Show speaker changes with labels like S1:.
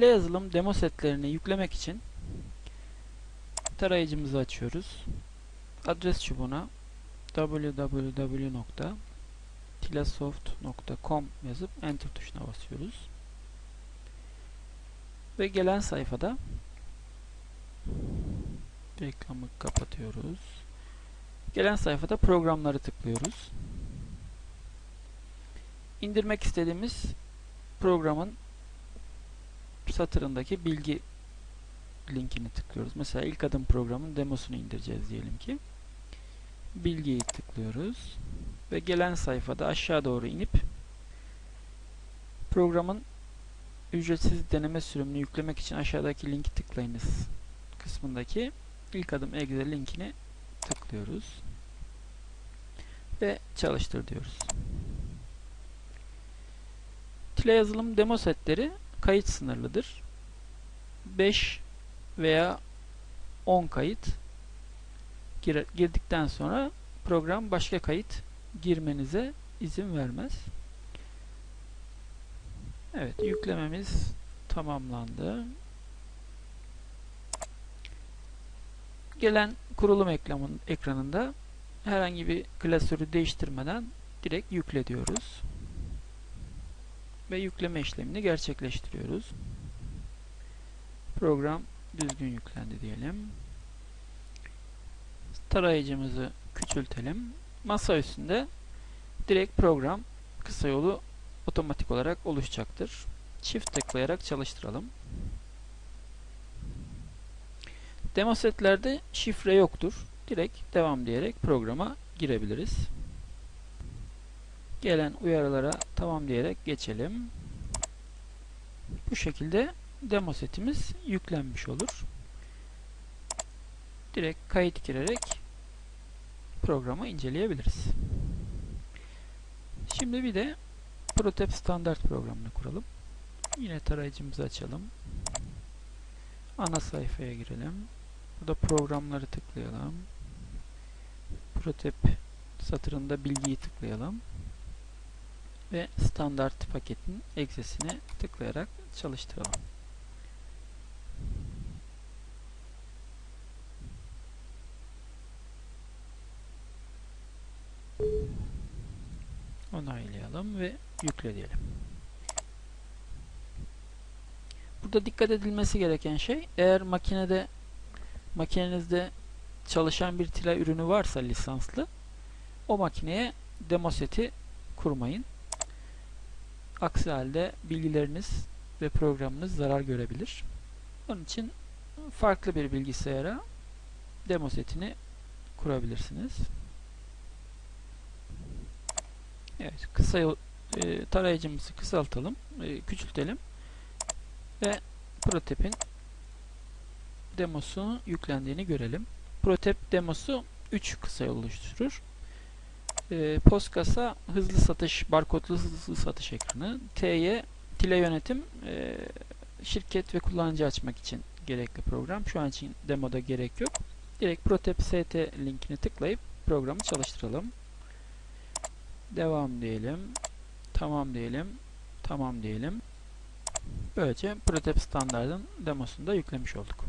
S1: Tile yazılım demo setlerini yüklemek için tarayıcımızı açıyoruz. Adres çubuğuna www.tilesoft.com yazıp enter tuşuna basıyoruz. Ve gelen sayfada reklamı kapatıyoruz. Gelen sayfada programları tıklıyoruz. İndirmek istediğimiz programın satırındaki bilgi linkini tıklıyoruz. Mesela ilk adım programın demosunu indireceğiz diyelim ki. Bilgiyi tıklıyoruz. Ve gelen sayfada aşağı doğru inip programın ücretsiz deneme sürümünü yüklemek için aşağıdaki linki tıklayınız kısmındaki ilk adım exe linkini tıklıyoruz. Ve çalıştır diyoruz. Tile yazılım demo setleri kayıt sınırlıdır. 5 veya 10 kayıt gir girdikten sonra program başka kayıt girmenize izin vermez. Evet yüklememiz tamamlandı. Gelen kurulum ekranın, ekranında herhangi bir klasörü değiştirmeden direkt yükle diyoruz. Ve yükleme işlemini gerçekleştiriyoruz. Program düzgün yüklendi diyelim. Tarayıcımızı küçültelim. Masa üstünde direkt program kısa yolu otomatik olarak oluşacaktır. Çift tıklayarak çalıştıralım. Demo setlerde şifre yoktur. Direkt devam diyerek programa girebiliriz. Gelen uyarılara tamam diyerek geçelim. Bu şekilde demo setimiz yüklenmiş olur. Direkt kayıt girerek programı inceleyebiliriz. Şimdi bir de Protep standart programını kuralım. Yine tarayıcımızı açalım. Ana sayfaya girelim. Burada programları tıklayalım. Protep satırında bilgiyi tıklayalım. Ve standart paketin eksesine tıklayarak çalıştıralım. Onaylayalım ve yükle diyelim. Burada dikkat edilmesi gereken şey eğer makinede makinenizde çalışan bir tila ürünü varsa lisanslı o makineye demo seti kurmayın. Aksi halde bilgileriniz ve programınız zarar görebilir. Onun için farklı bir bilgisayara demo setini kurabilirsiniz. Evet, kısa e, tarayıcımızı kısaltalım, e, küçültelim ve Protep'in demosu yüklendiğini görelim. Protep demosu 3 kısa yol oluşturur. E, Postkasa hızlı satış, barkodlu hızlı satış ekranı. T'ye tile yönetim e, şirket ve kullanıcı açmak için gerekli program. Şu an için demoda gerek yok. Direkt Protep ST linkini tıklayıp programı çalıştıralım. Devam diyelim. Tamam diyelim. Tamam diyelim. Böylece Protep standartın demosunu da yüklemiş olduk.